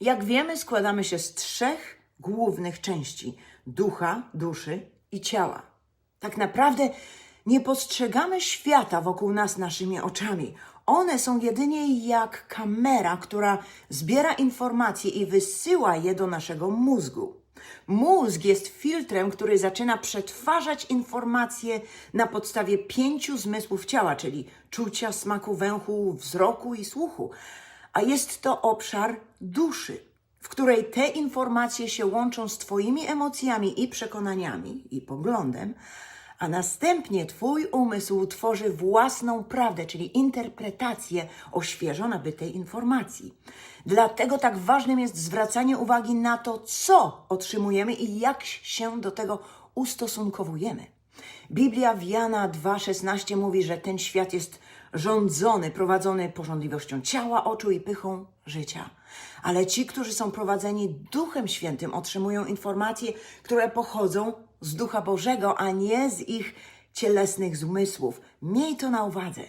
Jak wiemy, składamy się z trzech głównych części: ducha, duszy i ciała. Tak naprawdę nie postrzegamy świata wokół nas naszymi oczami. One są jedynie jak kamera, która zbiera informacje i wysyła je do naszego mózgu. Mózg jest filtrem, który zaczyna przetwarzać informacje na podstawie pięciu zmysłów ciała, czyli czucia, smaku, węchu, wzroku i słuchu. A jest to obszar duszy, w której te informacje się łączą z Twoimi emocjami i przekonaniami i poglądem, a następnie Twój umysł tworzy własną prawdę, czyli interpretację oświeżo nabytej informacji. Dlatego tak ważnym jest zwracanie uwagi na to, co otrzymujemy i jak się do tego ustosunkowujemy. Biblia w Jana 2,16 mówi, że ten świat jest rządzony, prowadzony porządliwością ciała, oczu i pychą życia. Ale ci, którzy są prowadzeni Duchem Świętym, otrzymują informacje, które pochodzą z Ducha Bożego, a nie z ich cielesnych zmysłów. Miej to na uwadze.